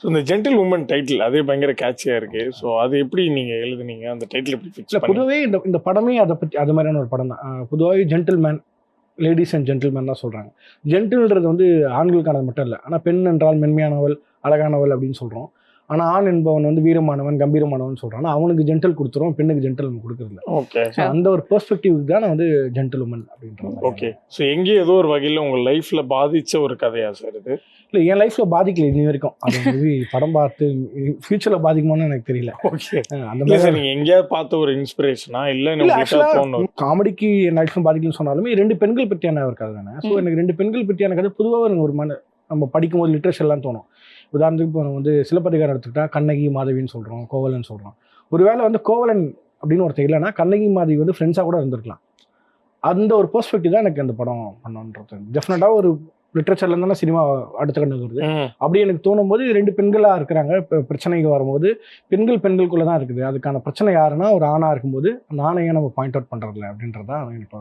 So இந்த gentle woman title அதே பயங்கர கேட்சியாக இருக்கு. ஸோ அது எப்படி நீங்க எழுதுனீங்க? அந்த டைட்டில் எப்படி ஃபிக்ஸ் பொதுவே இந்த இந்த படமே அதை பற்றி அது மாதிரியான ஒரு படம் தான். பொதுவாகவே ஜென்டில்மேன் லேடிஸ் அண்ட் ஜென்டில்மேன் தான் சொல்கிறாங்க ஜென்டில்ன்றது வந்து ஆண்களுக்கானது மட்டும் இல்லை. ஆனால் பெண் என்றால் மென்மையானவள் அழகானவள் அப்படின்னு சொல்கிறோம் ஆனால் ஆண் என்பவன் வந்து வீரமானவன் கம்பீரமானவன் சொல்கிறான் அவனுக்கு ஜென்டல் கொடுத்துரும் பெண்ணுக்கு ஜென்டல் கொடுக்குறதில்ல. ஓகே அந்த ஒரு பெர்ஸ்பெக்டிவ் தான் வந்து ஜென்டில் உமன் அப்படின்றது ஓகே ஸோ எங்கேயோ ஏதோ ஒரு வகையில் உங்க லைஃப்ல பாதிச்ச ஒரு கதையா சார் இது? இல்லை என் லைஃப்பில் பாதிக்கல இன்னி வரைக்கும். அது மூவி படம் பார்த்து ஃபியூச்சரில் பாதிக்குமான்னு எனக்கு தெரியல. ஓகே அந்த மாதிரி. சார் நீங்க எங்கேயாவது பார்த்த ஒரு இன்ஸ்பிரேஷனா இல்ல காமெடிக்கு என் லைஃப்பும் பாதிக்கலன்னு சொன்னாலுமே ரெண்டு பெண்கள் பற்றியான ஒரு கதை தானே. ஸோ. எனக்கு ரெண்டு பெண்கள் பற்றியான கதை பொதுவாக ஒரு மன நம்ம படிக்கும்போது லிட்ரேச்சர்லாம் தோணும். உதாரணத்துக்கு இப்போ வந்து சிலப்பதிகாரம் எடுத்துக்கிட்டா கண்ணகி மாதவின்னு சொல்கிறோம் கோவலன் சொல்கிறோம் ஒருவேளை வந்து கோவலன் அப்படின்னு ஒருத்தர் இல்லைன்னா கண்ணகி மாதவி வந்து ஃப்ரெண்ட்ஸாக கூட இருந்திருக்கலாம். அந்த ஒரு பெர்ஸ்பெக்டிவ் தான் எனக்கு அந்த படம் பண்ணணுன்றது டெஃபினட்டாக ஒரு லிட்ரேச்சர்ல இருந்தாலும் சினிமா அடுத்த கண்டு வருது. அப்படி எனக்கு தோணும் போது ரெண்டு பெண்களாக இருக்கிறாங்க. இப்போ பிரச்சனைக்கு வரும்போது பெண்கள் பெண்களுக்குள்ள தான் இருக்குது. அதுக்கான பிரச்சனை யாருன்னா ஒரு ஆணாக இருக்கும்போது நானே ஏன் நம்ம பாயிண்ட் அவுட் பண்ணுறதில்ல அப்படின்றது தான் எனக்கு